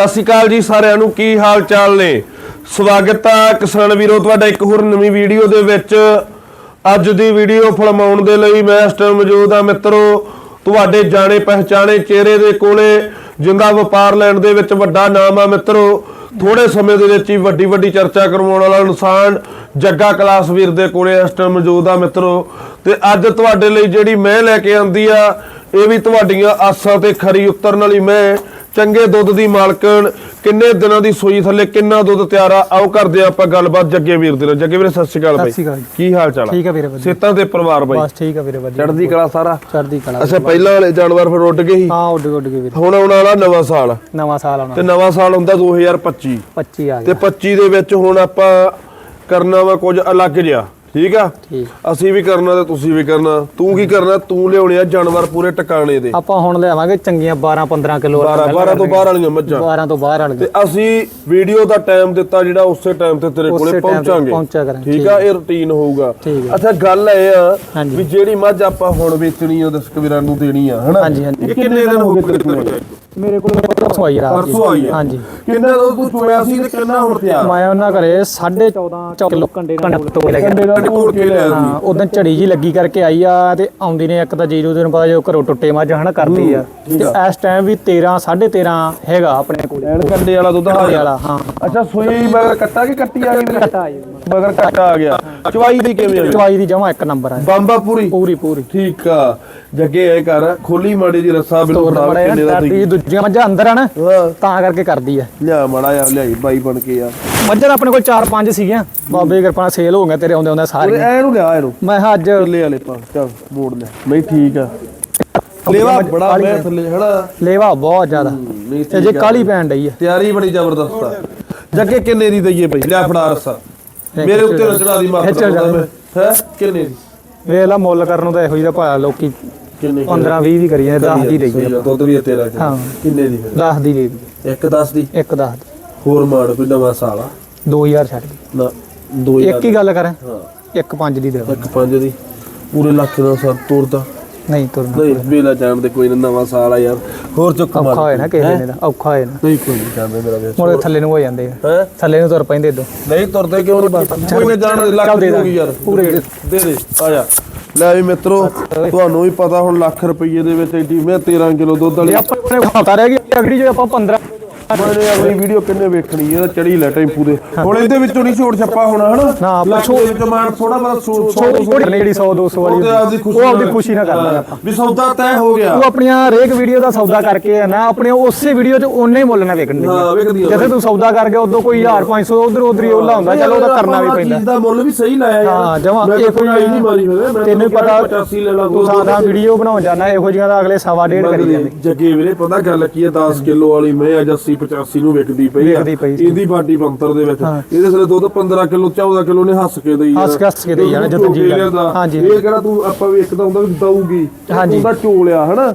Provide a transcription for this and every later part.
ਸਤਿ ਸ਼੍ਰੀ ਅਕਾਲ ਜੀ ਸਾਰਿਆਂ ਨੂੰ, ਕੀ ਹਾਲ ਚਾਲ ਨੇ? ਸਵਾਗਤ ਹੈ ਕਿਸਾਨ ਵੀਰੋ, ਤੁਹਾਡਾ ਇੱਕ ਹੋਰ ਨਵੀਂ ਵੀਡੀਓ ਦੇ ਵਿੱਚ। ਅੱਜ ਦੀ ਵੀਡੀਓ ਫਿਲਮਾਉਣ ਦੇ ਲਈ ਮੈਂ ਇਸ ਟਾਈਮ ਮੌਜੂਦ ਆ ਮਿੱਤਰੋ, ਤੁਹਾਡੇ ਜਾਣੇ ਪਹਿਚਾਣੇ ਚਿਹਰੇ ਦੇ ਕੋਲੇ, ਜਿੰਦਾ ਵਪਾਰ ਲੈਣ ਦੇ ਵਿੱਚ ਵੱਡਾ ਨਾਮ ਆ ਮਿੱਤਰੋ। ਥੋੜੇ ਸਮੇਂ ਦੇ ਵਿੱਚ ਹੀ ਵੱਡੀ ਵੱਡੀ ਚਰਚਾ ਕਰਵਾਉਣ ਵਾਲਾ ਇਨਸਾਨ, ਜੱਗਾ ਕਲਾਸ ਵੀਰ ਦੇ ਕੋਲੇ ਇਸ ਟਾਈਮ ਮੌਜੂਦ ਆ ਮਿੱਤਰੋ। ਤੇ ਅੱਜ ਤੁਹਾਡੇ ਲਈ ਜਿਹੜੀ ਮੈਂ ਲੈ ਕੇ ਆਂਦੀ ਆ, ਇਹ ਵੀ ਤੁਹਾਡੀਆਂ ਆਸਾਂ ਤੇ ਖਰੀ ਉਤਰਨ ਵਾਲੀ ਮੈਂ ਚੰਗੇ ਦੁੱਧ ਦੀ ਮਾਲਕਣ ਕਿੰਨੇ ਦਿਨਾਂ ਦੀ ਸੂਈ ਥੱਲੇ ਕਿੰਨਾ ਦੁੱਧ ਤਿਆਰ ਆ ਆਓ ਕਰਦੇ ਆ ਆਪਾਂ ਗੱਲਬਾਤ ਜੱਗੇ ਵੀਰ ਦੇ ਨਾਲ। ਜੱਗੇ ਵੀਰੇ ਸਤਿ ਸ਼੍ਰੀ ਅਕਾਲ ਬਾਈ। ਸਤਿ ਸ਼੍ਰੀ ਅਕਾਲ। ਕੀ ਹਾਲ ਚਾਲ ਠੀਕ ਆ ਵੀਰੇ ਵਧੀਆ। ਸੇਤਾਂ ਤੇ ਪਰਿਵਾਰ ਬਾਈ? ਬਸ ਠੀਕ ਆ ਵੀਰੇ ਵਧੀਆ। ਚੜ੍ਹਦੀ ਕਲਾ ਸਾਰਾ? ਚੜ੍ਹਦੀ ਕਲਾ ਅੱਛਾ ਪਹਿਲਾਂ ਵਾਲੇ ਜਾਨਵਰ ਫਿਰ ਉੱਡ ਗਏ ਸੀ? ਹਾਂ ਉੱਡ ਉੱਡ ਕੇ ਵੀਰੇ। ਹੁਣ ਆਉਣ ਵਾਲਾ ਨਵਾਂ ਸਾਲ। ਨਵਾਂ ਸਾਲ ਤੇ ਆਉਣਾ ਨਵਾਂ ਸਾਲ ਹੁੰਦਾ 2025 25 ਆ ਤੇ ਗਿਆ 25 ਦੇ ਵਿੱਚ ਹੁਣ ਆਪਾਂ ਕਰਨਾ ਵਾ ਕੁਝ ਅਲੱਗ ਜਿਹਾ। ਠੀਕ ਆ? ਅਸੀਂ ਵੀ ਕਰਨਾ ਤੇ ਤੁਸੀਂ ਵੀ ਕਰਨਾ। ਤੂੰ ਕੀ ਕਰਨਾ? ਤੂੰ ਲਿਆਉਣੇ ਆ ਜਾਨਵਰ ਪੂਰੇ ਟਿਕਾਣੇ ਦੇ। ਆਪਾਂ ਹੁਣ ਲਿਆਵਾਂਗੇ ਚੰਗੀਆਂ 12 15 ਕਿਲੋ 12 12 ਤੋਂ ਬਾਹਰ ਵਾਲੀਆਂ ਮੱਝਾਂ। 12 ਤੋਂ ਬਾਹਰ ਵਾਲੀਆਂ। ਤੇ ਅਸੀਂ ਵੀਡੀਓ ਦਾ ਟਾਈਮ ਦਿੱਤਾ ਜਿਹੜਾ ਉਸੇ ਟਾਈਮ ਤੇ ਤੇਰੇ ਕੋਲੇ ਤੇ ਪਹੁੰਚਾਂਗੇ। ਠੀਕ ਆ? ਇਹ ਰੁਟੀਨ ਹੋਊਗਾ। ਅੱਛਾ ਗੱਲ ਇਹ ਆ। ਵੀ ਜਿਹੜੀ ਮੱਝ ਆਪਾਂ ਹੁਣ ਵੇਚਣੀ ਆ ਦਰਸ਼ਕ ਵੀਰਾਂ ਨੂੰ ਦੇਣੀ ਆ ਹਨਾ? ਹਾਂਜੀ, ਹਾਂਜੀ। ਇਹ ਕਿੰਨੇ ਦਿਨ ਹੋ ਗਏ ਤੇਰੇ ਮੇਰੇ ਕੋਲ ਪਰਸੋਂ ਆਈ ਰਾਤ ਪਰਸੋਂ ਆਈ ਹਾਂਜੀ। ਕਿੰਨਾ ਤੂੰ ਚੋਇਆ ਸੀ ਤੇ ਕਿੰਨਾ ਹੁਣ ਤਿਆਰ? ਮੈਂ ਉਹਨਾਂ ਘਰੇ 14.5 ਕਿਲੋ ਕੰਡੇ ਨਾਲ ਤੋੜ ਲੈ ਕੰਡੇ ਦਾ ਢੋਲ ਕੇ ਲਿਆ ਸੀ ਹਾਂ ਉਦੋਂ ਝੜੀ ਜੀ ਲੱਗੀ ਕਰਕੇ ਆਈ ਆ ਤੇ ਆਉਂਦੀ ਨੇ ਇੱਕ ਤਾਂ ਜੀਰੋ ਦਿਨ ਪਤਾ ਜੋ ਘਰੋਂ ਟੁੱਟੇ ਮੱਝ ਹਨਾ ਕਰਦੀ ਆ। ਤੇ ਇਸ ਟਾਈਮ ਵੀ 13 13.5 ਹੈਗਾ ਆਪਣੇ ਕੋਲ। ਐਨ ਕੰਡੇ ਵਾਲਾ ਦੁੱਧ ਆ ਗਿਆ ਵਾਲਾ ਹਾਂ। ਅੱਛਾ ਸੂਈ ਮਗਰ ਕੱਟਾ ਕਿ ਕੱਟੀ ਆ ਗਈ? ਘਟਾ ਆਈ ਮਗਰ ਕੱਟਾ ਆ ਗਿਆ। ਚਵਾਈ ਦੀ ਕਿਵੇਂ ਆਈ ਚਵਾਈ ਦੀ ਜਮਾ ਇੱਕ ਨੰਬਰ ਆ ਬੰਬਾ ਪੂਰੀ? ਪੂਰੀ ਪੂਰੀ। ਠੀਕ ਆ। ਜੱਗੇ ਇਹ ਕਰ। ਖੋਲੀ ਮਾੜੀ ਜੀ ਰੱਸਾ ਬਿਲਕੁਲ ਮੜਾ ਕਿੰਨੇ ਦਾ ਕਰਦੀ ਦੂਜੀਆਂ ਮੱਝਾਂ ਅੰਦਰ ਆ ਨਾ ਤਾਂ ਕਰਕੇ ਕਰਦੀ ਆ। ਲਿਆ ਮਾੜਾ ਆ ਲਿਆਈ ਬਾਈ ਬਣ ਕੇ ਆ। ਮੱਝਾਂ ਤਾਂ ਆਪਣੇ ਕੋਲ 4-5 ਸੀਗੀਆਂ। ਬਾਬੇ ਦੀ ਕਿਰਪਾ ਨਾਲ ਸੇਲ ਹੋ ਗਈਆਂ ਤੇਰੇ ਆਉਂਦੇ ਆਉਂਦੇ ਸਾਰੀਆਂ। ਐ ਨੂੰ ਲਿਆ ਇਹਨੂੰ ਮੈਂ ਕਿਹਾ ਅੱਜ ਥੱਲੇ ਵਾਲੇ ਪਾ ਚੱਲ ਮੋੜ ਲੈ। ਨਹੀਂ ਠੀਕ ਆ। ਲੇਵਾ ਬੜਾ ਮੈਂ ਥੱਲੇ ਹਨਾ ਲੇਵਾ ਬਹੁਤ ਜ਼ਿਆਦਾ। ਤੇ ਜੇ। ਕਾਲੀ ਪੈਣ ਡਈ ਆ। ਤਿਆਰੀ ਬੜੀ ਜ਼ਬਰਦਸਤ ਆ। ਜੱਗੇ ਕਿੰਨੇ ਦੀ ਦਈਏ ਬਈ? ਲਿਆ ਫੜਾ ਰੱਸਾ। ਮੇਰੇ ਉੱਤੇ ਨਾ ਚੜਾ ਦੀ ਜਾ। ਹੈ? ਕਿੰਨੇ ਦੀ? ਵੇਖ ਲਾ ਮੁੱਲ ਕਰਨ ਨੂੰ ਤਾਂ ਇਹੋ ਜਿਹਾ ਭਾਇਆ ਲੋਕੀ ਕਿੰਨੇ 15-20 ਦੀ ਕਰੀ ਜਾਂਦੇ 10 ਦੀ ਆ, ਦੁੱਧ ਵੀ ਹੈ ਤੇਰਾ ਹਾਂ। ਕਿੰਨੇ ਦੀ ਫਿਰ? 10 ਦੀ ਦੇ ਦੀ ਇੱਕ 10 ਦੀ? ਇੱਕ 10 ਦੀ। ਹੋਰ ਮਾਰ ਕੋਈ ਨਵਾਂ ਸਾਲ? ਆ 2000 ਛੱਡ ਦੀ ਨਾ ਦੋ ਹਜ਼ਾਰ ਇੱਕ ਹੀ ਗੱਲ ਕਰਾਂ। ਹਾਂ। ਇੱਕ 5 ਦੀ ਦੇ ਇੱਕ ਪੰਜ ਦੀ? ਪੂਰੇ ਲੱਖ ਦਾ ਸਰ ਤੋਰਦਾ? ਨਹੀਂ ਤੁਰਨਾ ਨਹੀਂ ਵੇਲਾ ਜਾਣ ਦੇ ਕੋਈ ਨਾ ਨਵਾਂ ਸਾਲ ਆ ਯਾਰ। ਹੋਰ ਚੁੱਕ ਮਾਰ। ਔਖਾ ਹੋਏ ਨਾ ਕਿਸੇ ਨੇ ਦਾ ਔਖਾ ਹੋਏ ਨਾ। ਨਹੀਂ ਕੋਈ ਨਹੀਂ ਜਾਂਦੇ ਮੇਰਾ ਵੇ ਮੁੜੇ ਥੱਲੇ ਨੂੰ ਹੋ ਜਾਂਦੇ ਆ। ਹੈ? ਥੱਲੇ ਨੂੰ ਤੁਰ ਪੈਂਦੇ ਇਦੋਂ ਨਹੀਂ ਤੁਰਦੇ ਕਿਉਂ ਨਹੀਂ ਬਸ ਕੋਈ ਨਾ ਜਾਣ ਦੇ ਲੱਖ ਦੇ ਦਾਂਗੇ। ਯਾਰ। ਪੂਰੇ ਦੇ ਦੇ ਆ ਜਾ। ਲੈ ਵੀ ਮਿੱਤਰੋ ਤੁਹਾਨੂੰ ਵੀ ਪਤਾ ਹੁਣ ਲੱਖ ਰੁਪਏ ਦੇ ਵਿੱਚ ਐਡੀ ਮੈਂ 13 ਕਿਲੋ ਦੁੱਧ ਵਾਲੀ ਜੇ ਆਪਾਂ ਕੋਲੇ ਖਾਤਾ ਰਹਿ ਗਿਆ ਅਗਲੀ ਜੇ ਆਪਾਂ 15 ਮੈਨੇ ਅਗਲੀ ਵੀਡੀਓ ਕਿੰਨੇ ਵੇਖਣੀ ਇਹਦਾ ਚੜੀ ਲੈ ਟੈਂਪੂ ਦੇ। ਹੁਣ ਇਹਦੇ ਵਿੱਚੋਂ ਨਹੀਂ ਛੋੜ ਛੱਪਾ ਹੋਣਾ ਹਨਾ? ਨਾ, ਆਪਾਂ ਦੇ ਵਿੱਚ ਮਾਰ ਥੋੜਾ ਬੜਾ ਸੋ ਥੋੜੀ ਨਹੀਂ ਜਿਹੜੀ 100 200 ਵਾਲੀ ਉਹ ਆਪਦੀ ਖੁਸ਼ੀ ਨਾਲ ਆਪਾਂ। ਵੀ ਸੌਦਾ ਤੈਅ ਹੋ ਗਿਆ। ਉਹ ਆਪਣੀਆਂ ਹਰੇਕ ਵੀਡੀਓ ਦਾ ਸੌਦਾ ਕਰਕੇ ਨਾ ਆਪਣੇ ਉਸੇ ਵੀਡੀਓ 'ਚ ਉਹਨੇ ਹੀ ਮੁੱਲ ਨਾ ਹਾਂ ਵੇਖਦੀ ਜਿੱਥੇ ਤੂੰ ਸੌਦਾ ਕਰ ਗਿਆ ਉਦੋਂ ਕੋਈ 1000 500 ਉਧਰ ਉਧਰ ਹੀ ਉਹਲਾ ਹੁੰਦਾ ਚਲੋ ਉਹਦਾ ਕਰਨਾ ਵੀ ਪੈਂਦਾ। ਚੀਜ਼ ਦਾ ਮੁੱਲ ਵੀ ਸਹੀ ਲਾਇਆ ਹਾਂ ਜਮਾ ਇਹ ਕੋਈ ਨਹੀਂ ਮਾਰੀ ਹੋਵੇ ਤੈਨੂੰ ਪਤਾ 85 ਲੈ ਲਾ ਤੂੰ ਸਾਦਾ ਵੀਡੀਓ ਬਣਾਉਣ ਜਾਣਾ ਇਹੋ ਜਿਹੀਆਂ ਦਾ ਅਗਲੇ ਸਵਾ ਡੇਢ ਕਰੀ ਜਾਂਦੇ। ਜੱਗੇ ਵੀਰੇ ਪਤਾ ਗੱਲ ਕੀ ਹੈ 10 ਕਿਲੋ ਵਾਲੀ ਮੈਂ ਅੱਜ 80 85 ਨੂੰ ਵਿਕਦੀ ਪਈ ਆ। ਵਿਕਦੀ ਪਈ ਸੀ। ਇਹਦੀ ਬਾਡੀ ਬੰਤਰ ਦੇ ਵਿੱਚ। ਹਾਂ। ਇਹਦੇ ਥਲੇ ਦੁੱਧ 15 ਕਿਲੋ 14 ਕਿਲੋ ਨੇ ਹੱਸ ਕੇ ਦੇਈ ਹੱਸ ਕੇ- ਹੱਸ ਕੇ ਦੇਈ ਜਾਣਾ ਜਦੋਂ ਜੀ। ਹਾਂਜੀ। ਇਹ ਕਿਹੜਾ ਤੂੰ ਆਪਾਂ ਵੀ ਇੱਕ ਤਾਂ ਹੁੰਦਾ ਵੀ ਦਊਗੀ। ਹਾਂਜੀ। ਉਹਦਾ ਚੋਲਿਆ ਹਨਾ?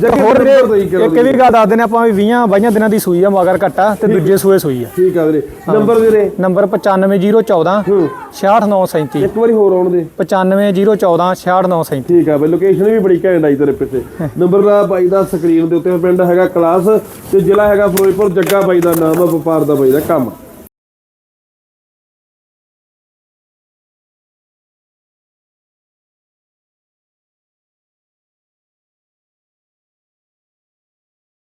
ਜੱਗੇ ਹੋਰ ਵੀਰੇ ਬਰਾਬਰ ਦੇਈ ਇੱਕ ਵੀ ਗੱਲ ਦੱਸ ਦਿੰਦੇ ਆਪਾਂ ਵੀ 20 22 ਦਿਨਾਂ ਦੀ ਸੂਈ ਆ ਮਗਰ ਘੱਟਾ ਤੇ ਦੂਜੇ ਸੂਏ ਸੂਈ ਆ। ਠੀਕ ਆ ਵੀਰੇ। ਨੰਬਰ ਵੀਰੇ? ਨੰਬਰ 95014 ਹੂੰ। 66937 ਇੱਕ ਵਾਰੀ ਹੋਰ ਆਉਣ ਦੇ। 95014 66937 ਠੀਕ ਆ ਬਈ ਲੋਕੇਸ਼ਨ ਵੀ ਬੜੀ ਘੈਂਟ ਆਈ ਤੇਰੇ ਪਿੱਛੇ। ਨੰਬਰ ਦਾ ਬਾਈ ਦਾ ਸਕਰੀਨ ਦੇ ਉੱਤੇ ਪਿੰਡ ਹੈਗਾ ਕਲਾਸ ਤੇ ਜ਼ਿਲ੍ਹਾ ਹੈਗਾ ਫਿਰੋਜ਼ਪੁਰ। ਜੱਗਾ ਬਾਈ ਦਾ ਨਾਮ ਆ ਵਪਾਰ ਦਾ ਬਾਈ ਦਾ ਕੰਮ।